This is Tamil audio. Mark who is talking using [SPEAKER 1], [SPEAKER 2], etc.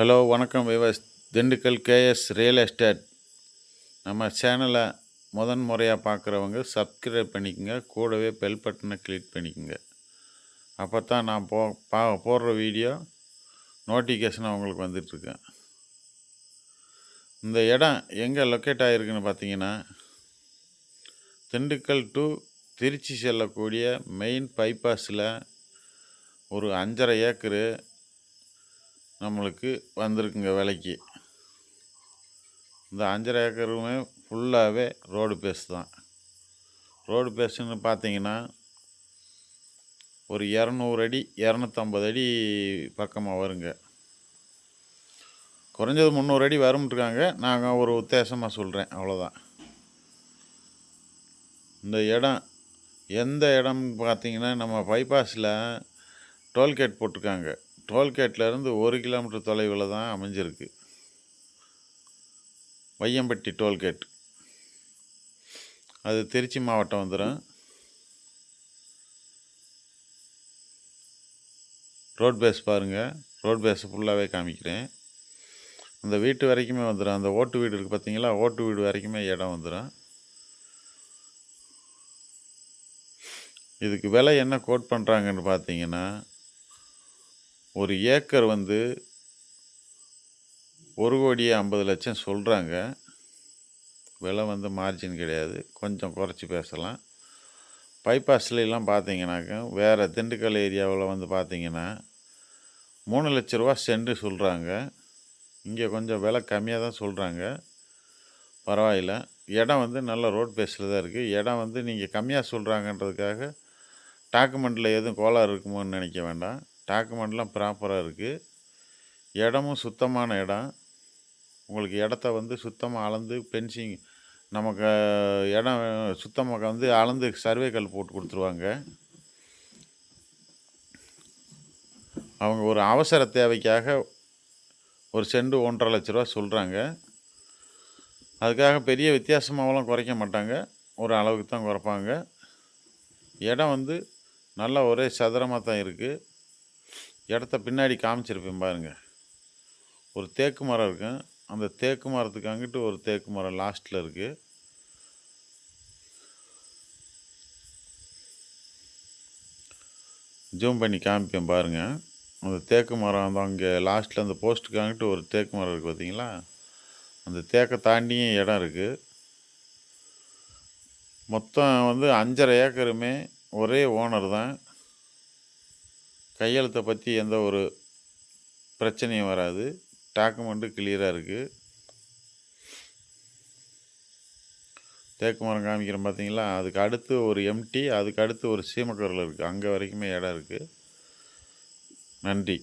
[SPEAKER 1] ஹலோ வணக்கம் விவஸ் திண்டுக்கல் கேஎஸ் ரியல் எஸ்டேட். நம்ம சேனலை முதன் முறையாக பார்க்குறவங்க சப்ஸ்கிரைப் பண்ணிக்கோங்க. கூடவே பெல் பட்டனை கிளிக் பண்ணிக்கோங்க. அப்போ தான் நான் போ பா போடுற வீடியோ நோட்டிஃபிகேஷன் அவங்களுக்கு வந்துட்டுருக்கேன் இந்த இடம் எங்கே லொக்கேட் ஆகிருக்குன்னு பார்த்தீங்கன்னா திண்டுக்கல் டு திருச்சி செல்லக்கூடிய மெயின் பைபாஸில் ஒரு அஞ்சரை ஏக்கரு நம்மளுக்கு வந்திருக்குங்க விலைக்கு. இந்த அஞ்சரை ஏக்கருமே ஃபுல்லாகவே ரோடு பேஸ் தான். ரோடு பேஸுன்னு பார்த்தீங்கன்னா ஒரு இரநூறு அடி இரநூத்தம்பது அடி பக்கமாக வருங்க. குறைஞ்சது முந்நூறு அடி வரும்ன்ட்ருக்காங்க நாங்கள் ஒரு உத்தேசமாக சொல்கிறேன் அவ்வளோதான் இந்த இடம் எந்த இடம்னு பார்த்தீங்கன்னா நம்ம பைபாஸில் டோல்கேட் போட்டிருக்காங்க. டோல்கேட்லேருந்து ஒரு கிலோமீட்டர் தொலைவில் தான் அமைஞ்சிருக்கு. வையம்பட்டி டோல்கேட். அது திருச்சி மாவட்டம் வந்துடும் ரோட் பேஸ் பாருங்கள் ரோட் பேஸ் ஃபுல்லாகவே காமிக்கிறேன். அந்த வீட்டு வரைக்குமே வந்துடும் அந்த ஓட்டு வீடு இருக்குது பார்த்தீங்களா ஓட்டு வீடு வரைக்குமே இடம் வந்துடும் இதுக்கு விலை என்ன கோட் பண்ணுறாங்கன்னு பார்த்தீங்கன்னா ஒரு ஏக்கர் வந்து ஒரு கோடியே ஐம்பது லட்சம் சொல்கிறாங்க விலை வந்து மார்ஜின் கிடையாது. கொஞ்சம் குறைச்சி பேசலாம். பைபாஸ்லாம் பார்த்தீங்கன்னாக்க வேறு திண்டுக்கல் ஏரியாவில் வந்து பார்த்தீங்கன்னா மூணு லட்ச ரூபா சென்று சொல்கிறாங்க இங்கே கொஞ்சம் விலை கம்மியாக தான் சொல்கிறாங்க பரவாயில்ல. இடம் வந்து நல்ல ரோட் பேஸில் தான் இருக்குது இடம் வந்து நீங்கள் கம்மியாக சொல்கிறாங்கன்றதுக்காக டாக்குமெண்ட்டில் எதுவும் கோளாறு இருக்குமோன்னு நினைக்க வேண்டாம். டாக்குமெண்ட்லாம் ப்ராப்பராக இருக்குது இடமும் சுத்தமான இடம். உங்களுக்கு இடத்த வந்து சுத்தமாக அளந்து பென்சிங் நமக்கு இடம் சுத்தமாக வந்து அளந்து சர்வே கல் போட்டு கொடுத்துருவாங்க. அவங்க ஒரு அவசர தேவைக்காக ஒரு செண்டு ஒன்றரை லட்ச ரூபா சொல்கிறாங்க அதுக்காக பெரிய வித்தியாசமாகலாம் குறைக்க மாட்டாங்க. ஒரு அளவுக்கு தான் குறைப்பாங்க. இடம் வந்து நல்லா ஒரே சதுரமாக தான் இருக்குது இடத்த பின்னாடி காமிச்சிருப்பேன் பாருங்கள் ஒரு தேக்கு மரம் இருக்கும். அந்த தேக்கு மரத்துக்கு அங்கிட்டு ஒரு தேக்கு மரம் லாஸ்ட்டில் இருக்குது ஜூம் பண்ணி காமிப்பேன் பாருங்கள் அந்த தேக்கு மரம் அந்த அங்கே லாஸ்ட்டில் அந்த போஸ்ட்டுக்கு அங்கிட்டு ஒரு தேக்கு மரம் இருக்குது பார்த்தீங்களா அந்த தேக்கை தாண்டியும் இடம் இருக்குது மொத்தம் வந்து அஞ்சரை ஏக்கருமே ஒரே ஓனர் தான். கையெழுத்தை பற்றி எந்த ஒரு பிரச்சனையும் வராது. டாக்குமெண்ட்டு கிளியராக இருக்குது தேக்கு மரம் காமிக்கிறோம் பார்த்தீங்களா? அதுக்கு அடுத்து ஒரு எம்டி அதுக்கு அடுத்து ஒரு சீமக்கரில் இருக்குது அங்கே வரைக்குமே இடம் இருக்குது நன்றி.